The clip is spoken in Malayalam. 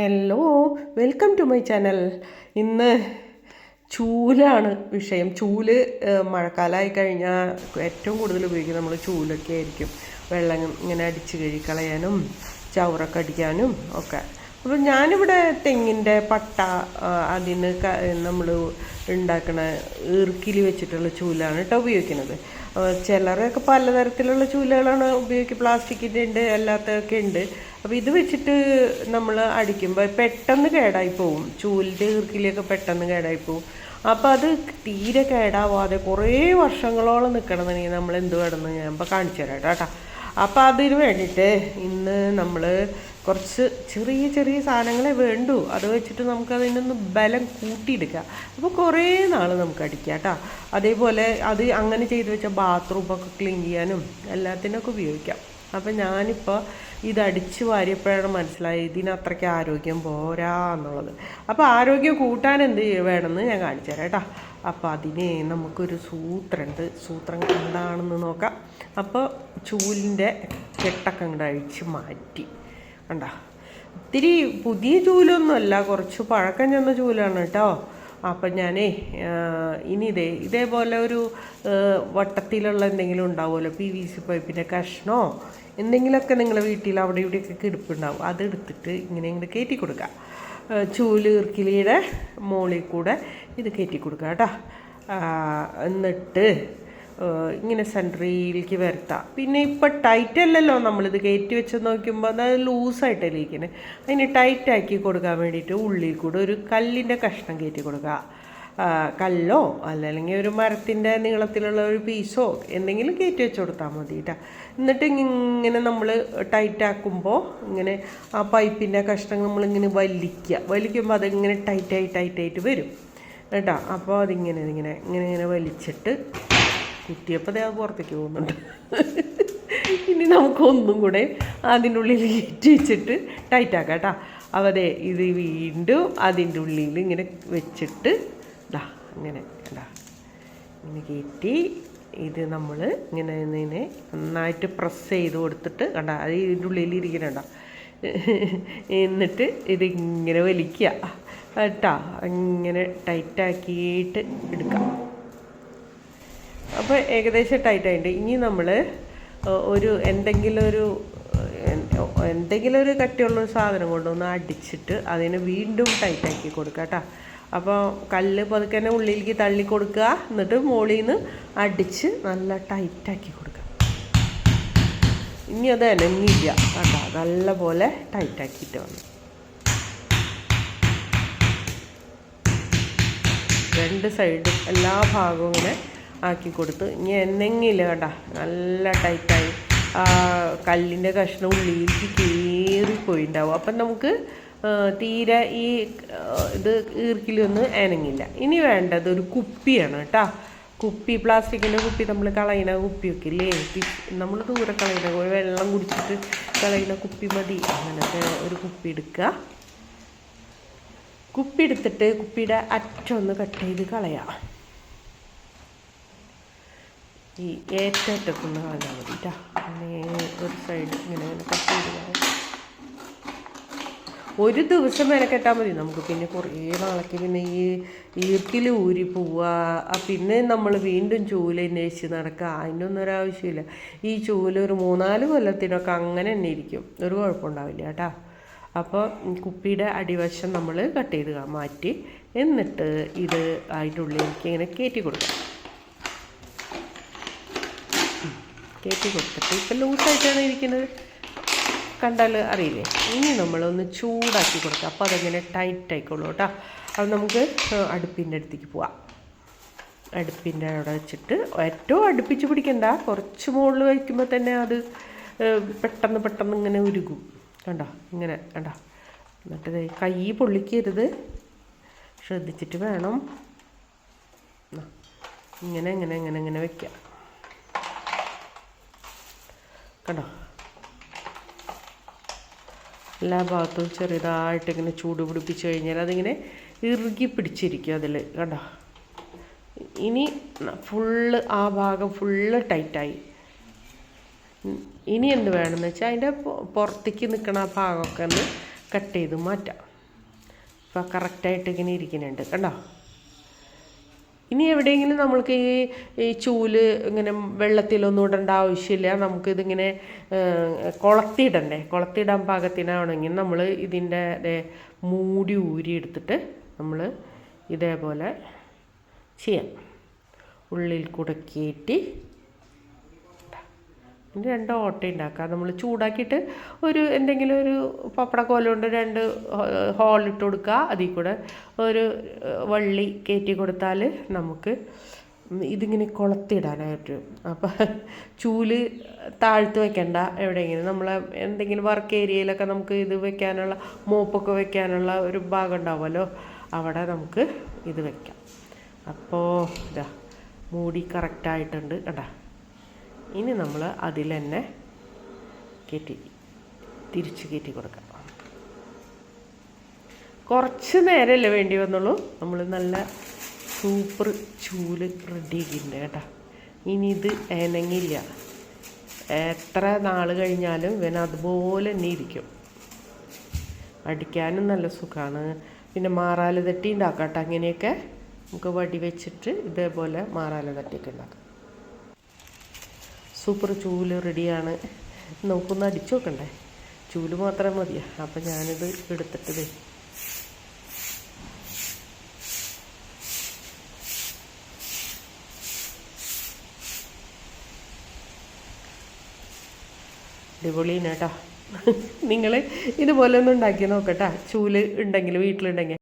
Hello welcome to my channel ഇന്ന് ചൂലാണ് വിഷയം. ചൂൽ മഴക്കാലമായി കഴിഞ്ഞാൽ ഏറ്റവും കൂടുതൽ ഉപയോഗിക്കുന്നത് നമ്മൾ ചൂലൊക്കെ ആയിരിക്കും. വെള്ളം ഇങ്ങനെ അടിച്ച് കഴുകിക്കളയാനും ചവറൊക്കെ അടിക്കാനും ഒക്കെ. അപ്പോൾ ഞാനിവിടെ തെങ്ങിന്റെ പട്ട അതിന് നമ്മൾ ഉണ്ടാക്കണ ഈർക്കിലി വെച്ചിട്ടുള്ള ചൂലാണ് കേട്ടോ ഉപയോഗിക്കുന്നത്. ചിലരൊക്കെ പലതരത്തിലുള്ള ചൂലുകളാണ് ഉപയോഗിക്കുക പ്ലാസ്റ്റിക്കിന്റെ ഉണ്ട് അല്ലാത്തതൊക്കെ ഉണ്ട്. അപ്പോൾ ഇത് വെച്ചിട്ട് നമ്മൾ അടിക്കുമ്പോൾ പെട്ടെന്ന് കേടായി പോവും. ചൂലിന്റെ ഈർക്കിലിയൊക്കെ പെട്ടെന്ന് കേടായി പോവും. അപ്പോൾ അത് തീരെ കേടാവാതെ കുറേ വർഷങ്ങളോളം നിൽക്കണമെന്നുണ്ടെങ്കിൽ നമ്മൾ എന്ത് വേണമെന്ന് ഞാൻ ഇപ്പോൾ കാണിച്ചു തരാം കേട്ടോ അപ്പോൾ അതിന് വേണ്ടിയിട്ട് ഇന്ന് നമ്മൾ കുറച്ച് ചെറിയ ചെറിയ സാധനങ്ങളെ വേണ്ടൂ. അത് വെച്ചിട്ട് നമുക്ക് അതിനൊന്ന് ബലം കൂട്ടിയെടുക്കാം. അപ്പോൾ കുറേ നാൾ നമുക്ക് അടിക്കാം കേട്ടോ അതേപോലെ അത് അങ്ങനെ ചെയ്ത് വെച്ച ബാത്റൂമൊക്കെ ക്ലീൻ ചെയ്യാനും എല്ലാത്തിനൊക്കെ ഉപയോഗിക്കാം. അപ്പം ഞാനിപ്പോൾ ഇത് അടിച്ച് വാരിയപ്പോഴാണ് മനസ്സിലായി ഇതിനത്രയ്ക്ക് ആരോഗ്യം പോരാ എന്നുള്ളത്. അപ്പോൾ ആരോഗ്യം കൂട്ടാൻ എന്ത് വേണമെന്ന് ഞാൻ കാണിച്ചു തരാം കേട്ടോ. അപ്പോൾ അതിന് നമുക്കൊരു സൂത്രമുണ്ട് സൂത്രം എന്താണെന്ന് നോക്കാം. അപ്പോൾ ചൂലിന്റെ കെട്ടൊക്കെ ഇങ്ങോട്ട് അഴിച്ച് മാറ്റി. കണ്ടോ? ഇത്തിരി പുതിയ ചൂലൊന്നുമല്ല കുറച്ച് പഴക്കം ചെന്ന ചൂലാണ് കേട്ടോ. അപ്പം ഞാനേ ഇനി ഇതേ ഇതേപോലെ ഒരു വട്ടത്തിലുള്ള എന്തെങ്കിലും ഉണ്ടാവുമല്ലോ പി വി സി പൈപ്പിന്റെ കഷ്ണോ എന്തെങ്കിലുമൊക്കെ നിങ്ങളുടെ വീട്ടിൽ അവിടെ ഇവിടെയൊക്കെ കിടപ്പുണ്ടാവും. അതെടുത്തിട്ട് ഇങ്ങനെ ഇങ്ങനെ കയറ്റി കൊടുക്കുക. ആ, ചൂൽ ഇർക്കിലിയുടെ മുകളിൽ കൂടെ ഇത് കയറ്റി കൊടുക്കുക കേട്ടോ. എന്നിട്ട് ഇങ്ങനെ സെൻട്രിയിലേക്ക് വരുത്താം. പിന്നെ ഇപ്പം ടൈറ്റ് അല്ലല്ലോ നമ്മളിത് കയറ്റി വെച്ച് നോക്കുമ്പോൾ അത് ലൂസായിട്ടല്ലേ ഇരിക്കുന്നത് അതിന് ടൈറ്റാക്കി കൊടുക്കാൻ വേണ്ടിയിട്ട് ഉള്ളിൽ കൂടെ ഒരു കല്ലിന്റെ കഷ്ണം കയറ്റി കൊടുക്കുക. കല്ലോ അല്ലെങ്കിൽ ഒരു മരത്തിന്റെ നീളത്തിലുള്ള ഒരു പീസോ എന്തെങ്കിലും കയറ്റി വെച്ച് കൊടുത്താൽ മതി എന്നിട്ട് ഇങ്ങനെ നമ്മൾ ടൈറ്റാക്കുമ്പോൾ ഇങ്ങനെ ആ പൈപ്പിന്റെ കഷ്ണം നമ്മളിങ്ങനെ വലിക്കുക വലിക്കുമ്പോൾ അതിങ്ങനെ ടൈറ്റായി ടൈറ്റായിട്ട് വരും. കേട്ടോ അപ്പോൾ അതിങ്ങനെ ഇങ്ങനെ ഇങ്ങനെ ഇങ്ങനെ വലിച്ചിട്ട് കുത്തിയപ്പോൾ അത് പുറത്തേക്ക് പോകുന്നുണ്ട്. ഇനി നമുക്കൊന്നും കൂടെ അതിനുള്ളിൽ കയറ്റി വെച്ചിട്ട് ടൈറ്റാക്കാം കേട്ടോ അപ്പോൾ അതെ ഇത് വീണ്ടും അതിന്റെ ഉള്ളിൽ ഇങ്ങനെ വെച്ചിട്ട് ദാ അങ്ങനെ ഡാ ഇങ്ങനെ കയറ്റി ഇത് നമ്മൾ ഇങ്ങനെ ഇങ്ങനെ നന്നായിട്ട് പ്രസ് ചെയ്ത് കൊടുത്തിട്ട് കണ്ട അത് ഇതിന്റെ ഉള്ളിൽ ഇരിക്കണണ്ട എന്നിട്ട് ഇതിങ്ങനെ വലിക്കുക. കേട്ടോ ഇങ്ങനെ ടൈറ്റാക്കിയിട്ട് എടുക്കാം. അപ്പോൾ ഏകദേശം ടൈറ്റ് ആയിട്ടുണ്ട്. ഇനി നമ്മൾ ഒരു എന്തെങ്കിലും ഒരു എന്തെങ്കിലും ഒരു കട്ടിയുള്ള സാധനം കൊണ്ടൊന്ന് അടിച്ചിട്ട് അതിനെ വീണ്ടും ടൈറ്റാക്കി കൊടുക്കാം കേട്ടോ. അപ്പോൾ കല്ല് പതുക്കെ തന്നെ ഉള്ളിലേക്ക് തള്ളി കൊടുക്കുക എന്നിട്ട് മുകളിൽ നിന്ന് അടിച്ച് നല്ല ടൈറ്റാക്കി കൊടുക്കുക. ഇനി അത് അനങ്ങില്ല കേട്ടോ നല്ല പോലെ ടൈറ്റാക്കിയിട്ട് വന്നു. രണ്ട് സൈഡും എല്ലാ ഭാഗവും ഇങ്ങനെ ആക്കി കൊടുത്ത് ഇനി എന്നെങ്കിലും കേട്ടോ നല്ല ടൈറ്റായി. കല്ലിന്റെ കഷ്ണം ഉള്ളിലേക്ക് കയറി പോയിട്ടുണ്ടാവും അപ്പം നമുക്ക് തീരെ ഈ ഇത് ഈർക്കിലൊന്നും അനങ്ങില്ല. ഇനി വേണ്ടത് ഒരു കുപ്പിയാണ് കേട്ടോ. കുപ്പി പ്ലാസ്റ്റിക്കിന്റെ കുപ്പി നമ്മൾ കളയുന്ന കുപ്പിയൊക്കെ ഇല്ലേ നമ്മൾ ദൂരെ കളയുന്ന വെള്ളം കുടിച്ചിട്ട് കളയുന്ന കുപ്പി മതി. അങ്ങനത്തെ ഒരു കുപ്പി എടുക്കുക. കുപ്പി എടുത്തിട്ട് കുപ്പിയുടെ അറ്റം ഒന്ന് കട്ട് ചെയ്ത് കളയാം. ഈ ഏറ്ററ്റത്തൊന്ന് കളഞ്ഞാൽ മതി കേട്ടോ. ഒരു സൈഡ് ഇങ്ങനെ കട്ട് ചെയ്ത് കളയാം. ഒരു ദിവസം മെനക്കെട്ടാൽ മതി. നമുക്ക് പിന്നെ കുറേ നാളേക്ക് പിന്നെ ഈ ഈർക്കിൽ ഊരി പോവുക പിന്നെ നമ്മൾ വീണ്ടും ചൂൽ അന്വേഷിച്ച് നടക്കുക അതിനൊന്നും ഒരാവശ്യമില്ല ഈ ചൂൽ ഒരു മൂന്നാൽ കൊല്ലത്തിനൊക്കെ അങ്ങനെ തന്നെ ഇരിക്കും. ഒരു കുഴപ്പമുണ്ടാവില്ല കേട്ടോ. അപ്പോൾ കുപ്പിയുടെ അടിവശം നമ്മൾ കട്ട് ചെയ്ത് മാറ്റി എന്നിട്ട് ഇത് അതിന്റെ ഉള്ളിലേക്ക് ഇങ്ങനെ കയറ്റി കൊടുക്കാം. കയറ്റി കൊടുത്തിട്ട് ഇപ്പം ലൂസായിട്ടാണ് ഇരിക്കുന്നത്? കണ്ടാൽ അറിയില്ലേ? ഇനി നമ്മളൊന്ന് ചൂടാക്കി കൊടുക്കാം. അപ്പോൾ അതങ്ങനെ ടൈറ്റ് ആയിക്കോളൂ കേട്ടോ. അത് നമുക്ക് അടുപ്പിന്റെ അടുത്തേക്ക് പോവാം. അടുപ്പിന്റെ അവിടെ വെച്ചിട്ട് ഏറ്റവും അടുപ്പിച്ച് പിടിക്കണ്ട. കുറച്ച് മുകളിൽ വയ്ക്കുമ്പോൾ തന്നെ അത് പെട്ടെന്ന് പെട്ടെന്ന് ഇങ്ങനെ ഉരുകും. കണ്ടോ? ഇങ്ങനെ കണ്ടോ? എന്നിട്ട് കൈ പൊള്ളിക്കരുത്. ശ്രദ്ധിച്ചിട്ട് വേണം. ഇങ്ങനെ ഇങ്ങനെ ഇങ്ങനെ ഇങ്ങനെ വെക്കാം. കണ്ടോ? എല്ലാ ഭാഗത്തും ചെറുതായിട്ട് ഇങ്ങനെ ചൂട് പിടിപ്പിച്ച് കഴിഞ്ഞാൽ അതിങ്ങനെ ഇറുകി പിടിച്ചിരിക്കും അതിൽ. കണ്ടോ? ഇനി ഫുള്ള് ആ ഭാഗം ഫുള്ള് ടൈറ്റായി. ഇനി എന്ത് വേണമെന്ന് വെച്ചാൽ അതിന്റെ പുറത്തേക്ക് നിൽക്കണ ആ ഭാഗമൊക്കെ ഒന്ന് കട്ട് ചെയ്ത് മാറ്റാം. ഇപ്പോൾ കറക്റ്റായിട്ട് ഇങ്ങനെ ഇരിക്കുന്നുണ്ട്. കണ്ടോ? ഇനി എവിടെയെങ്കിലും നമ്മൾക്ക് ഈ ഈ ചൂൽ ഇങ്ങനെ വെള്ളത്തിലൊന്നും ഇടേണ്ട ആവശ്യമില്ല. നമുക്കിതിങ്ങനെ കുളത്തിയിടണ്ടേ കുളത്തിയിടാൻ പാകത്തിനാണെങ്കിൽ നമ്മൾ ഇതിന്റെ അതേ മൂടി ഊരി എടുത്തിട്ട് നമ്മൾ ഇതേപോലെ ചെയ്യാം. ഉള്ളിൽ കൂടെ കയറ്റി രണ്ട് ഓട്ട ഉണ്ടാക്കാം. നമ്മൾ ചൂടാക്കിയിട്ട് ഒരു എന്തെങ്കിലും ഒരു പപ്പടക്കോല കൊണ്ട് രണ്ട് ഹോൾ ഇട്ട് കൊടുക്കുക. അതിൽ കൂടെ ഒരു വള്ളി കയറ്റി കൊടുത്താൽ നമുക്ക് ഇതിങ്ങനെ കൊളത്തിടാനായിട്ട്. അപ്പം ചൂൽ താഴ്ത്ത് വെക്കണ്ട. എവിടെയെങ്കിലും നമ്മളെ എന്തെങ്കിലും വർക്ക് ഏരിയയിലൊക്കെ നമുക്ക് ഇത് വെക്കാനുള്ള മോപ്പൊക്കെ വെക്കാനുള്ള ഒരു ഭാഗം ഉണ്ടാവുമല്ലോ. അവിടെ നമുക്ക് ഇത് വെക്കാം. അപ്പോൾ ഇതാ മൂടി കറക്റ്റായിട്ടുണ്ട് കേട്ടോ ഇനി നമ്മൾ അതിൽ തന്നെ കയറ്റി തിരിച്ച് കയറ്റി കൊടുക്കാം. കുറച്ച് നേരമല്ലേ വേണ്ടി വന്നുള്ളൂ. നമ്മൾ നല്ല സൂപ്പർ ചൂൽ റെഡി ആക്കിയിട്ടുണ്ട് കേട്ടോ. ഇനി ഇത് ഏനങ്ങില്ല എത്ര നാൾ കഴിഞ്ഞാലും ഇവൻ അതുപോലെ തന്നെ ഇരിക്കും. അടിക്കാനും നല്ല സുഖമാണ് പിന്നെ മാറാല തട്ടി ഉണ്ടാക്കാം കേട്ടോ. അങ്ങനെയൊക്കെ നമുക്ക് വടി വെച്ചിട്ട് ഇതേപോലെ മാറാല തട്ടിയൊക്കെ ഉണ്ടാക്കാം. സൂപ്പർ ചൂൽ റെഡിയാണ്. നമുക്കൊന്ന് അടിച്ചു നോക്കണ്ടേ ചൂൽ മാത്രം മതിയാ. അപ്പം ഞാനിത് എടുത്തിട്ട് ദേ. അടിപൊളിയാണ് കേട്ടോ. നിങ്ങൾ ഇതുപോലെ ഒന്ന് ഉണ്ടാക്കി നോക്കട്ടാ. ചൂൽ ഉണ്ടെങ്കിൽ വീട്ടിലുണ്ടെങ്കിൽ.